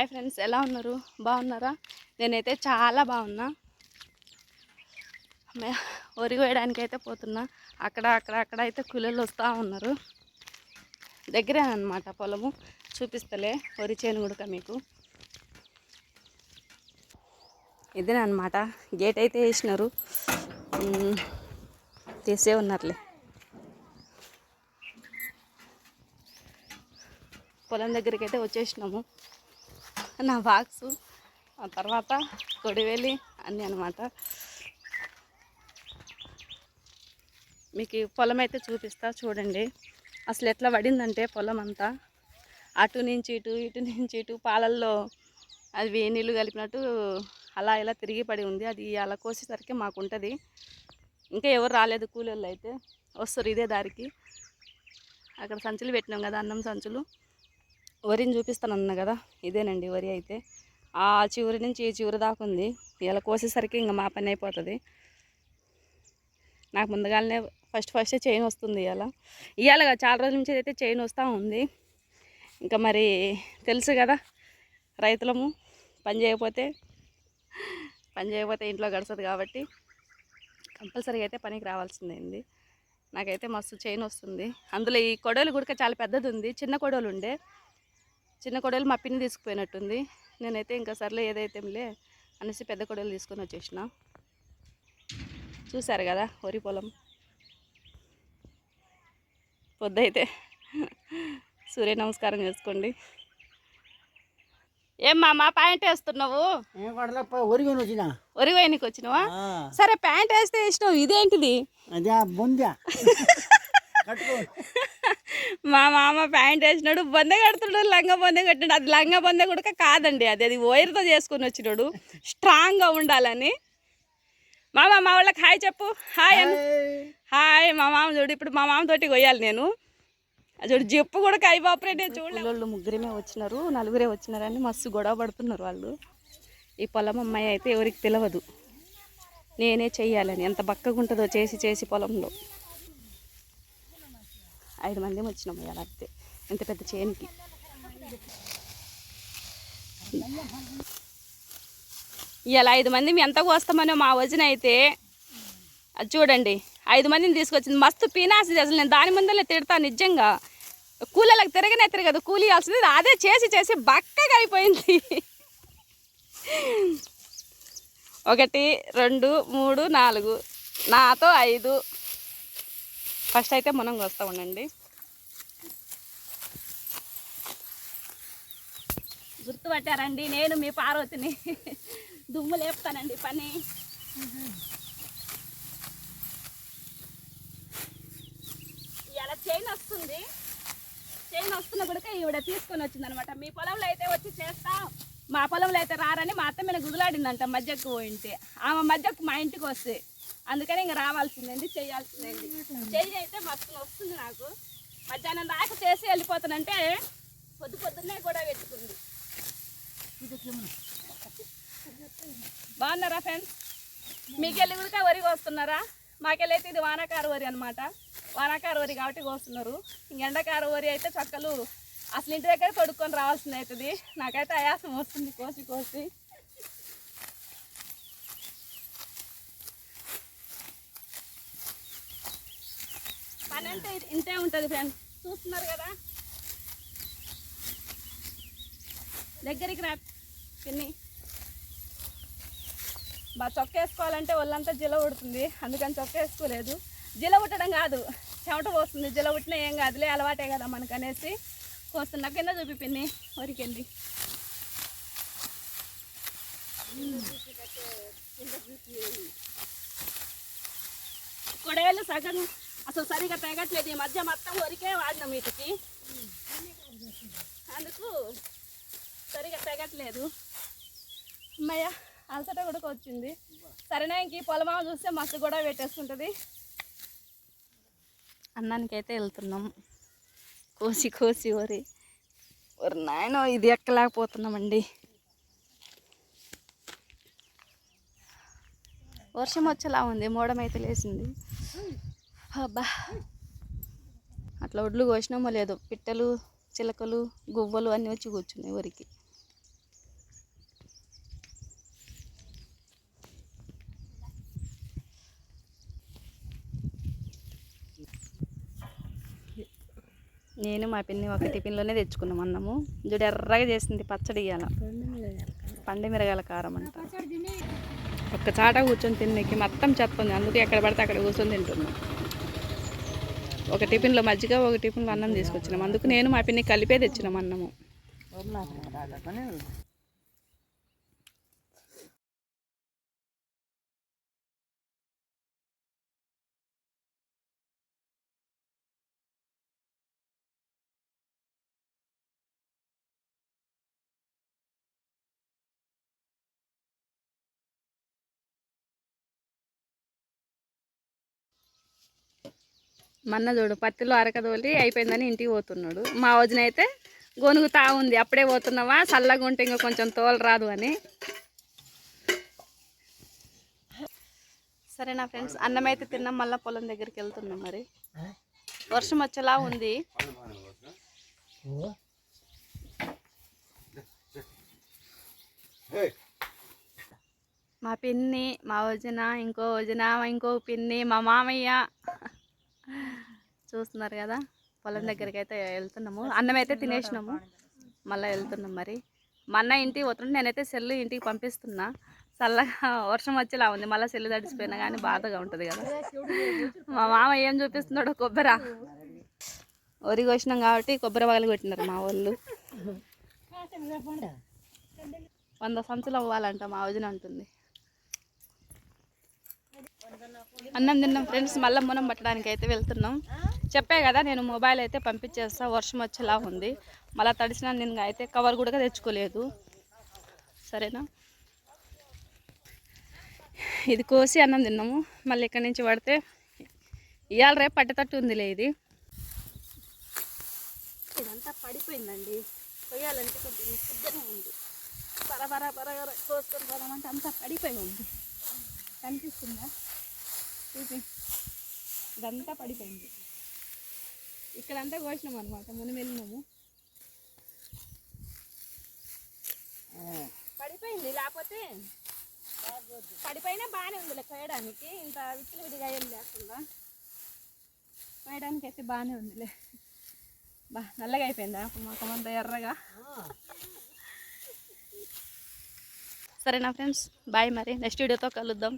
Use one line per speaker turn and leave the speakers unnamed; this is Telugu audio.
హాయ్ ఫ్రెండ్స్ ఎలా ఉన్నారు? బాగున్నారా? నేనైతే చాలా బాగున్నా. మే- వరి వేయడానికి అయితే పోతున్నా. అక్కడ అక్కడ అక్కడ అయితే కూలీలు వస్తూ ఉన్నారు. దగ్గరే అనమాట పొలము. చూపిస్తలే వరి చేను కూడా మీకు. ఇదేనమాట గేట్ అయితే వేసినారు. తీసే ఉన్నారులే. పొలం దగ్గరికి అయితే వచ్చేసినాము. నా బాక్సు ఆ తర్వాత కొడివేలి అన్నీ అనమాట మీకు పొలం అయితే చూపిస్తా చూడండి. అసలు ఎట్లా పడిందంటే పొలం అంతా. అటు నుంచి ఇటు ఇటు నుంచి ఇటు పాలల్లో అవి నీళ్ళు కలిపినట్టు అలా ఇలా తిరిగి పడి ఉంది. అది అలా కోసేసరికి మాకు ఉంటుంది. ఇంకా ఎవరు రాలేదు కూలీళ్ళు అయితే. వస్తారు ఇదే దారికి. అక్కడ సంచులు పెట్టినాం కదా అన్నం సంచులు. వరిని చూపిస్తాను అన్న కదా ఇదేనండి వరి అయితే. ఆ చివరి నుంచి ఈ చివరి దాకా ఉంది. ఇలా కోసేసరికి ఇంకా మా పని అయిపోతుంది. నాకు ముందుగానే ఫస్ట్ ఫస్టే చైన్ వస్తుంది ఇలా ఇవాళ చాలా రోజుల నుంచి అయితే చైన్ వస్తూ ఉంది. ఇంకా మరి తెలుసు కదా రైతులము పని చేయకపోతే పని చేయకపోతే ఇంట్లో గడుస్తుంది కాబట్టి కంపల్సరీగా అయితే పనికి రావాల్సిందే నాకైతే మస్తు చైన్ వస్తుంది. అందులో ఈ కొడవలు కూడా చాలా పెద్దది ఉంది చిన్న కొడవలు ఉండే. చిన్న కొడవలు మా పిన్ని తీసుకుపోయినట్టుంది. నేనైతే ఇంకా సర్లే ఏదైతేలే అనేసి పెద్ద కొడవలు తీసుకొని వచ్చేసిన. చూసారు కదా వరి పొలం. పొద్దైతే సూర్య నమస్కారం చేసుకోండి. ఏం మా ప్యాంట్ వేస్తున్నావు? వేయనికి వచ్చినావా? సరే ప్యాంట్ వేస్తే వేసినావు ఇదేంటిది?
అదే బొందా
మా మామ ప్యాంట్ వేసినాడు బొంద కడుతున్నాడు లంగా బొంద కట్టినాడు. అది లంగా బొంద కూడా కాదండి అది. అది వైర్తో చేసుకొని వచ్చినాడు. స్ట్రాంగ్గా ఉండాలని. మామ మా వాళ్ళకి హాయ్ చెప్పు. హాయ్ హాయ్ మా మామ చూడు ఇప్పుడు మా మామతోటి కొయ్యాలి నేను. చూడు చెప్పు కూడా కై బాపరే నేను చూడలేదు ముగ్గురేమే వచ్చినారు నలుగురే వచ్చినారని మస్తు గొడవ పడుతున్నారు వాళ్ళు. ఈ పొలం అమ్మాయి అయితే ఎవరికి తెలియదు నేనే చెయ్యాలని ఎంత బక్కగా ఉంటుందో చేసి చేసి పొలంలో. ఐదు మంది వచ్చినాం ఇలా అంతే. ఇంత పెద్ద చేనికి. ఇలా ఐదు మంది ఎంత కోస్తామని మా వజన అయితే అది చూడండి. ఐదు మందిని తీసుకొచ్చింది. మస్తు పీనాసి అసలు నేను దాని ముందరే తిడతాను నిజంగా. కూలీలకు తిరగనే తిరగదు. కూలీ ఇవ్వాల్సింది అదే చేసి చేసి బక్కగా అయిపోయింది. ఒకటి రెండు మూడు నాలుగు. నాతో ఐదు ఫస్ట్ అయితే మనం కోస్తా ఉండండి. గుర్తుపట్టారండి నేను మీ పార్వతిని. దుమ్ము లేపుతానండి పని. ఇలా చైన్ వస్తుంది. చైన్ వస్తున్న కూడా ఈవిడ తీసుకొని వచ్చింది అనమాట మీ పొలంలో అయితే వచ్చి చేస్తా. మా పొలంలో అయితే రారని మా అత్త మీద గుదిలాడిందంట మధ్యకు పోయింటే. ఆమె మధ్యకు మా ఇంటికి వస్తే. అందుకని ఇంక రావాల్సిందండి చేయాల్సిందండి. చెయ్యి అయితే మస్తు వస్తుంది నాకు. మధ్యాహ్నం దాకా చేసి వెళ్ళిపోతానంటే పొద్దు పొద్దున్నే కూడా పెట్టుకుంది. బాగున్నారా ఫ్రెండ్స్? మీకెళ్ళి కూడా వరి కోస్తున్నారా? మాకెళ్ళైతే ఇది వానాకారు వరి అనమాట వానాకారు వరి కాబట్టి కోస్తున్నారు. ఇంక ఎండకారు వరి అయితే చక్కలు అసలు ఇంటి దగ్గర కొడుక్కొని రావాల్సింది అవుతుంది. నాకైతే ఆయాసం వస్తుంది. కోసి కోసి. పని అంటే ఇంతే ఉంటుంది ఫ్రెండ్స్. చూస్తున్నారు కదా? దగ్గరికి రా పిన్ని. బా చొక్క వేసుకోవాలంటే ఒళ్ళంతా జిల ఉడుతుంది. అందుకని చొక్క వేసుకోలేదు జిల ఉట్టడం కాదు. చెమట పోస్తుంది. జిల ఉట్టినా ఏం కాదులే అలవాటే కదా మనకు అనేసి కోస్తున్నా కింద చూపిపింది. పిన్ని వరికెళ్ళి కొడేళ్ళు సగం. అసలు సరిగా తెగట్లేదు ఈ మధ్య మొత్తం వరికే వాడినాం వీటికి. అందుకు సరిగా తెగట్లేదు అమ్మయ్య అలసట కూడా వచ్చింది. సరేనా ఇంక పొలమామ చూస్తే మస్తు కూడా పెట్టేసుకుంటుంది అన్నానికైతే వెళ్తున్నాం. కోసి కోసి వరి ఒరి నాయన ఇది ఎక్కలేకపోతున్నామండి. వర్షం వచ్చేలా ఉంది మోడమైతే లేచింది. అబ్బా. అట్లా ఒడ్లు కోసినామో లేదో పిట్టలు చిలకలు గువ్వలు అన్నీ వచ్చి కూర్చున్నాయి వరికి నేను మా పిన్ని ఒక టిఫిన్లోనే తెచ్చుకున్నాం అన్నము. జుడు ఎర్రగా చేసింది పచ్చడి ఇవ్వాల పండు మిరగాల కారం అంట. ఒక్క చాట కూర్చొని తిన్నకి మొత్తం చెత్త అందుకే ఎక్కడ పడితే అక్కడ కూర్చొని తింటున్నాం. ఒక టిఫిన్లో మజ్జిగ ఒక టిఫిన్లో అన్నం తీసుకొచ్చినాం. అందుకు నేను మా పిన్ని కలిపే తెచ్చినాం అన్నము. మన్న చూడు పత్తిలో అరకదోలి అయిపోయిందని ఇంటికి పోతున్నాడు. మా వదిన అయితే గొనుగుతా ఉంది అప్పుడే పోతున్నావా? చల్లగా ఉంటే ఇంకా కొంచెం తోలు రాదు అని. సరే నా ఫ్రెండ్స్ అన్నం అయితే తిన్నాం మళ్ళీ పొలం దగ్గరికి వెళ్తున్నాం మరి. వర్షం వచ్చేలా ఉంది. మా పిన్ని మా వదిన ఇంకో వదిన ఇంకో పిన్ని మా మామయ్య. చూస్తున్నారు కదా పొలం దగ్గరికి అయితే వెళ్తున్నాము. అన్నం అయితే తినేసినాము. మళ్ళీ వెళ్తున్నాం మరి. మా అన్న ఇంటికి పోతుంటే నేనైతే సెల్లు ఇంటికి పంపిస్తున్నా. చల్లగా వర్షం వచ్చేలా ఉంది మళ్ళీ సెల్లు తడిచిపోయినా కానీ బాధగా ఉంటుంది కదా. మా మామ ఏం చూపిస్తున్నాడు కొబ్బరి. వరి కోసినాం కాబట్టి కొబ్బరి పగలు కొట్టినారు మా వాళ్ళు. వంద సంచులు అవ్వాలంట మా వదిన అంటుంది. అన్నం తిన్నాం ఫ్రెండ్స్ మళ్ళీ మునం పట్టడానికి అయితే వెళ్తున్నాం. చెప్పే కదా నేను మొబైల్ అయితే పంపించేస్తా వర్షం వచ్చేలా ఉంది. మళ్ళీ తడిసిన నేను అయితే కవర్ కూడా తెచ్చుకోలేదు. సరేనా? ఇది కోసి అన్నం తిన్నాము. మళ్ళీ ఇక్కడి నుంచి పడితే ఇవాళ రేపు పట్టేటట్టు ఉందిలే ఇది. ఇదంతా పడిపోయిందండి. కొయ్యాలంటే కొంచెం సిద్ధంగా ఉంది. పర పరగర కోసుకొని పోదామంటే అంతా పడిపోయి ఉంది. కనిపిస్తుందా? చూపి ఇదంతా పడిపోయింది. ఇక్కడంతా కోసినాం అనమాట మనం వెళ్ళినాము. పడిపోయింది. లేకపోతే పడిపోయినా బాగానే ఉంది కోయడానికి. ఇంత విచ్చిలు విడిగా ఏం లేకుండా. కోయడానికి అయితే బాగానే ఉందిలే బా నల్లగా అయిపోయిందా? మాకు అంత ఎర్రగా. సరేనా ఫ్రెండ్స్? బాయ్ మరి. నెక్స్ట్ వీడియోతో కలుద్దాం.